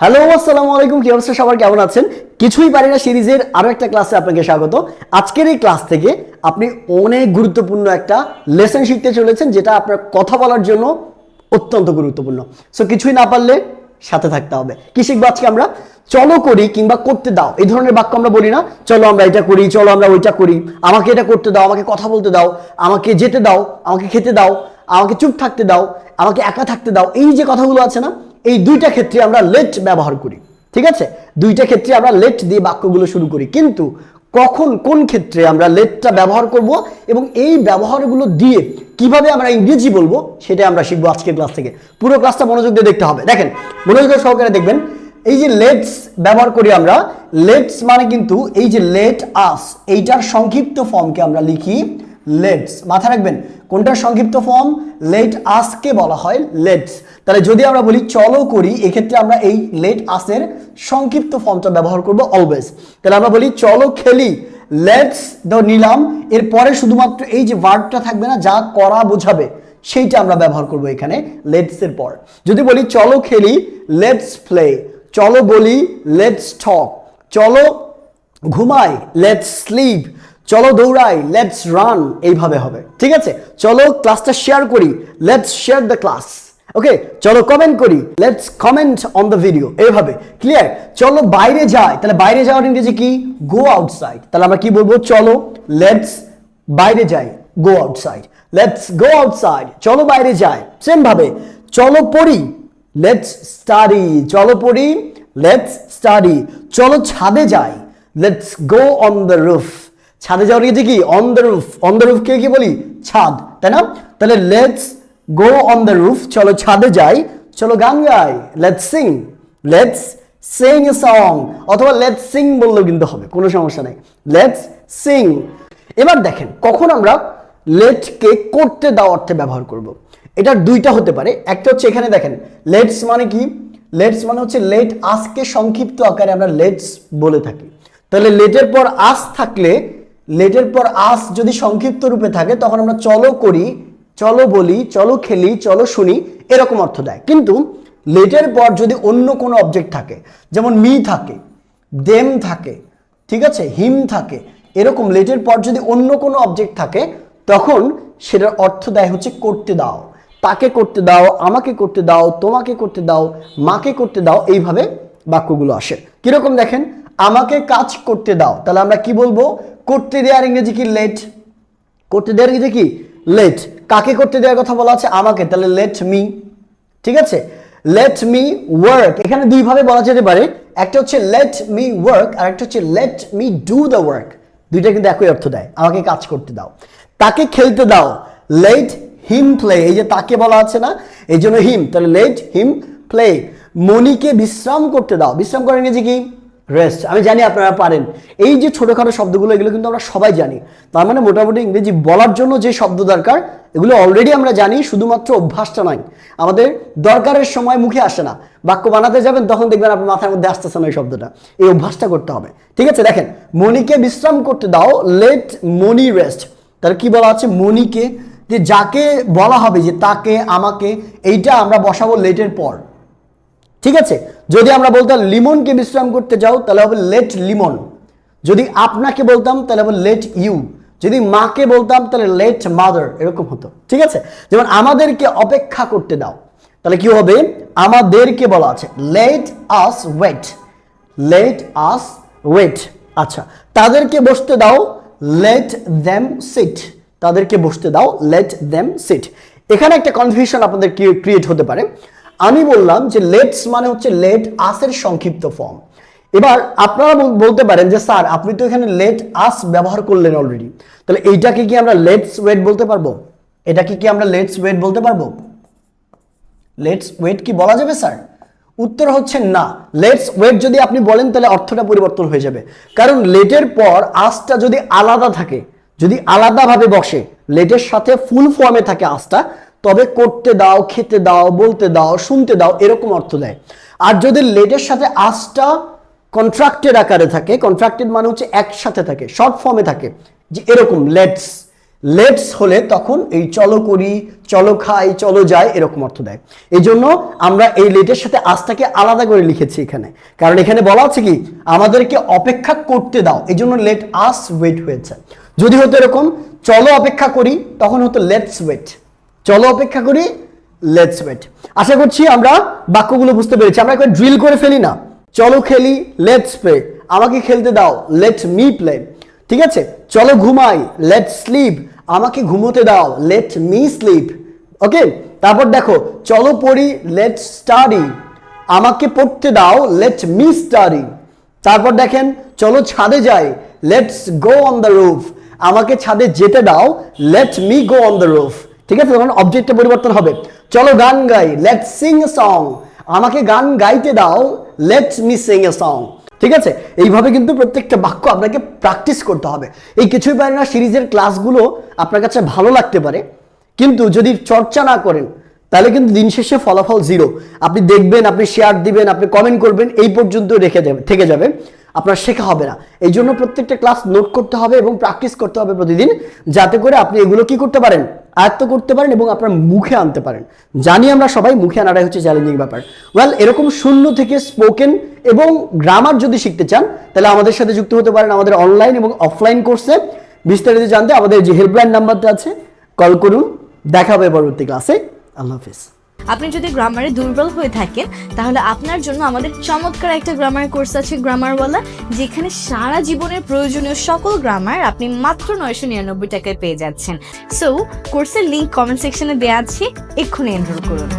Hello, আসসালামু আলাইকুম। কি অবস্থা? সবার কেমন আছেন? কিছুই পারি না সিরিজের আরও একটা ক্লাসে আপনাকে স্বাগত। আজকের এই ক্লাস থেকে আপনি অনেক গুরুত্বপূর্ণ একটা লেসন শিখতে চলেছেন, যেটা আপনার কথা বলার জন্য অত্যন্ত গুরুত্বপূর্ণ। সো কিছুই না পারলে সাথে থাকতে হবে। কি শিখব আজকে আমরা? চলো করি কিংবা করতে দাও। এই ধরনের বাক্য আমরা বলি না, চলো আমরা এটা করি, চলো আমরা ওইটা করি। আমাকে এটা করতে দাও, আমাকে কথা বলতে দাও, আমাকে যেতে দাও, আমাকে খেতে দাও, আমাকে চুপ থাকতে দাও, আমাকে একা থাকতে দাও। এই যে কথাগুলো আছে না এই দুইটা ক্ষেত্রে আমরা লেট ব্যবহার করি, ঠিক আছে? দুইটা ক্ষেত্রে আমরা লেট দিয়ে বাক্যগুলো শুরু করি, কিন্তু কখন কোন ক্ষেত্রে আমরা লেটটা ব্যবহার করব এবং এই ব্যবহারগুলো দিয়ে কীভাবে আমরা ইংরেজি বলব, সেটা আমরা শিখব আজকের ক্লাস থেকে। পুরো ক্লাসটা মনোযোগ দিয়ে দেখতে হবে। দেখেন, মনোযোগ সহকারে দেখবেন, এই যে লেটস ব্যবহার করি আমরা লেটস মানে কিন্তু এই যে লেট আস এইটার সংক্ষিপ্ত ফর্মকে আমরা লিখি লেটস মাথা রাখবেন, কোনটার সংক্ষিপ্ত ফর্ম লেট আসকে বলা হয় লেটস তাহলে যদি আমরা বলি চলো করি, এক্ষেত্রে আমরা এই লেট আসের সংক্ষিপ্ত ফর্মটা ব্যবহার করব অলওয়েজ তাহলে আমরা বলি চলো খেলি, লেটস দ নিলাম। এরপরে শুধুমাত্র এই যে ভার্বটা থাকবে না, যা করা বোঝাবে, সেইটা আমরা ব্যবহার করব এখানে লেটস এর পর। যদি বলি চলো খেলি, লেটস প্লে, চলো বলি লেটস টক, চলো ঘুমাই, লেটস স্লিপ চলো দৌড়াই লেটস রান এইভাবে হবে। ঠিক আছে? চলো ক্লাসটা শেয়ার করি let's share the class okay চলো কমেন্ট করি let's comment on the video এইভাবে ক্লিয়ার চলো বাইরে যাই, তাহলে বাইরে যাওয়ার ইংরেজি কি? গো আউটসাইড তাহলে আমরা কি বলব? চলো লেটস বাইরে যাই go outside let's go outside চলো বাইরে যাই। সেম ভাবে, চলো পড়ি লেটস স্টাডি চলো পড়ি লেটস স্টাডি চলো ছাদে যাই let's go on the roof ছাদে যাওয়ার ইংরেজি কি? On the roof on the roof কে কি বলি? ছাদ, তাই না? তাহলে let's go on the roof চলো ছাদে যাই, চলো গান গাই let's sing let's sing a song অথবা লেটস সিং বললেও কিন্তু হবে, কোনো সমস্যা নেই লেটস সিং এবার দেখেন, কখন আমরা লেটকে করতে দেওয়া অর্থে ব্যবহার করব। এটার দুইটা হতে পারে, একটা হচ্ছে এখানে দেখেন লেটস মানে কি? লেটস মানে হচ্ছে লেট আজকে সংক্ষিপ্ত আকারে আমরা লেটস বলে থাকি। তাহলে লেটের পর আস থাকলে লেটের পর আস যদি সংক্ষিপ্ত রূপে থাকে, তখন আমরা চলো করি, চলো বলি, চলো খেলি, চলো শুনি, এরকম অর্থ দেয়। কিন্তু লেটের পর যদি অন্য কোনো অবজেক্ট থাকে, যেমন মি থাকে, দেম থাকে, ঠিক আছে, হিম থাকে, এরকম লেটের পর যদি অন্য কোনো অবজেক্ট থাকে, তখন সেটার অর্থ দেয় হচ্ছে করতে দাও। তাকে করতে দাও, আমাকে করতে দাও, তোমাকে করতে দাও, মাকে করতে দাও, এইভাবে বাক্যগুলো আসে। কীরকম দেখেন? আমাকে কাজ করতে দাও। তাহলে আমরা কি বলব? করতে দেওয়ার ইংরেজি কি? লেট করতে দেওয়ার ইংরেজি কি? লেট কাকে করতে দেওয়ার কথা বলা আছে? আমাকে। তাহলে লেট মি ঠিক আছে? লেট মি ওয়ার্ক এখানে দুইভাবে বলা যেতে পারে। একটা হচ্ছে লেট মি ওয়ার্ক আর একটা হচ্ছে let me do the work দুইটা কিন্তু একই অর্থ দেয়। আমাকে কাজ করতে দাও। তাকে খেলতে দাও। লেট হিম প্লে এই যে তাকে বলা আছে না? এই জন্য হিম তাহলে লেট হিম প্লে মনিকে বিশ্রাম করতে দাও। বিশ্রাম করার ইংরেজি কি? রেস্ট আমি জানি আপনারা পারেন। এই যে ছোটোখাটো শব্দগুলো, এগুলো কিন্তু আমরা সবাই জানি। তার মানে মোটামুটি ইংরেজি বলার জন্য যে শব্দ দরকার, এগুলো অলরেডি আমরা জানি, শুধুমাত্র অভ্যাসটা নয়। আমাদের দরকারের সময় মুখে আসে না। বাক্য বানাতে যাবেন, তখন দেখবেন আপনার মাথার মধ্যে আসতেছে না এই শব্দটা। এই অভ্যাসটা করতে হবে। ঠিক আছে, দেখেন মনিকে বিশ্রাম করতে দাও লেট মনি রেস্ট তাহলে কি বলা আছে? মনিকে যে যাকে বলা হবে যে তাকে, আমাকে, এইটা আমরা বসাবো লেটের পর। ঠিক আছে? যদি আমরা বলতাম লিমনকে বিশ্রাম করতে যাও, তাহলে হবে লেট লিমন যদি আপনাকে বলতাম, তাহলে হবে লেট ইউ যদি মাকে বলতাম, তাহলে লেট মাদার এরকম হতো। ঠিক আছে? যেমন আমাদেরকে অপেক্ষা করতে দাও। তাহলে কি হবে? আমাদেরকে বলা আছে let us wait let us wait আচ্ছা তাদেরকে বসতে দাও লেট দেম সিট তাদেরকে বসতে দাও লেট দেম সিট এখানে একটা কনফিউশন আপনাদের ক্রিয়েট হতে পারে। আমি বললাম যে লেটস মানে হচ্ছে লেট আসের সংক্ষিপ্ত ফর্ম এবার আপনারা বলতে পারেন যে, স্যার, আপনি তো এখানে লেট আস ব্যবহার করলেন অলরেডি তাহলে এইটাকে কি আমরা লেটস ওয়েট বলতে পারব? এটাকে কি আমরা লেটস ওয়েট বলতে পারব? লেটস ওয়েট কি বলা যাবে, স্যার? উত্তর হচ্ছে না। লেটস ওয়েট যদি আপনি বলেন, তাহলে অর্থটা পরিবর্তন হয়ে যাবে। কারণ লেটের পর আসটা যদি আলাদা থাকে, যদি আলাদাভাবে বসে লেটের সাথে ফুল ফর্মে থাকে আসটা তবে করতে দাও, খেতে দাও, বলতে দাও, শুনতে দাও, এরকম অর্থ দেয়। আর যদি লেটের সাথে আসটা কন্ট্রাক্টেড আকারে থাকে কন্ট্রাক্টেড মানে হচ্ছে একসাথে থাকে শর্ট ফর্মে থাকে, যে এরকম লেটস লেটস হলে তখন এই চলো করি, চলো খাই, চলো যাই, এরকম অর্থ দেয়। এই জন্য আমরা এই লেটের সাথে আজটাকে আলাদা করে লিখেছি এখানে। কারণ এখানে বলা আছে কি, আমাদেরকে অপেক্ষা করতে দাও। এই জন্য লেট আস ওয়েট হয়েছে। যদি হতো এরকম, চলো অপেক্ষা করি, তখন হতো লেটস ওয়েট চলো অপেক্ষা করি লেটস ওয়েট আশা করছি আমরা বাক্যগুলো বুঝতে পেরেছি। আমরা একবার ড্রিল করে ফেলি না। চলো খেলি লেটস প্লে আমাকে খেলতে দাও লেট মি প্লে ঠিক আছে? চলো ঘুমাই লেট স্লিপ আমাকে ঘুমোতে দাও লেট মি স্লিপ ওকে তারপর দেখো, চলো পড়ি লেট স্টাডি আমাকে পড়তে দাও লেট মি স্টাডি তারপর দেখেন, চলো ছাদে যাই let's go on the roof আমাকে ছাদে যেতে দাও let me go on the roof ঠিক আছে? তখন অবজেক্টে পরিবর্তন হবে। চলো গান গাই। লেট সিং এ সং আমাকে গান গাইতে দাও। Let's me sing a song ঠিক আছে? এইভাবে কিন্তু প্রত্যেকটা বাক্য আপনাকে প্র্যাকটিস করতে হবে। এই কিছুই পারে না, সিরিজের ক্লাসগুলো আপনার কাছে ভালো লাগতে পারে। কিন্তু যদি চর্চা না করেন, তাহলে কিন্তু দিন শেষে ফলাফল জিরো আপনি দেখবেন, আপনি শেয়ার দিবেন, আপনি কমেন্ট করবেন, এই পর্যন্ত রেখে যাবে, থেকে যাবে। আপনার শেখা হবে না। এই জন্য প্রত্যেকটা ক্লাস নোট করতে হবে এবং প্র্যাকটিস করতে হবে প্রতিদিন, যাতে করে আপনি এগুলো কি করতে পারেন? আয়ত্ত করতে পারেন এবং আপনার মুখে আনতে পারেন। জানি আমরা সবাই মুখে আনাটাই হচ্ছে চ্যালেঞ্জিং ব্যাপার। ওয়েল এরকম শূন্য থেকে স্পোকেন এবং গ্রামার যদি শিখতে চান, তাহলে আমাদের সাথে যুক্ত হতে পারেন আমাদের অনলাইন এবং অফলাইন কোর্সে বিস্তারিত জানতে আমাদের যে হেল্পলাইন নাম্বারটা আছে কল করুন। দেখা হবে পরবর্তী ক্লাসে আল্লাহ হাফিজ। আপনি যদি গ্রামারে দুর্বল হয়ে থাকেন, তাহলে আপনার জন্য আমাদের চমৎকার একটা গ্রামার কোর্স আছে গ্রামারওয়ালা যেখানে সারা জীবনের প্রয়োজনীয় সকল গ্রামার আপনি মাত্র নয়শো নিরানব্বই টাকায় পেয়ে যাচ্ছেন। সো কোর্সের লিঙ্ক কমেন্ট সেকশনে দেওয়া আছে, এক্ষুনি এনরোল করুন।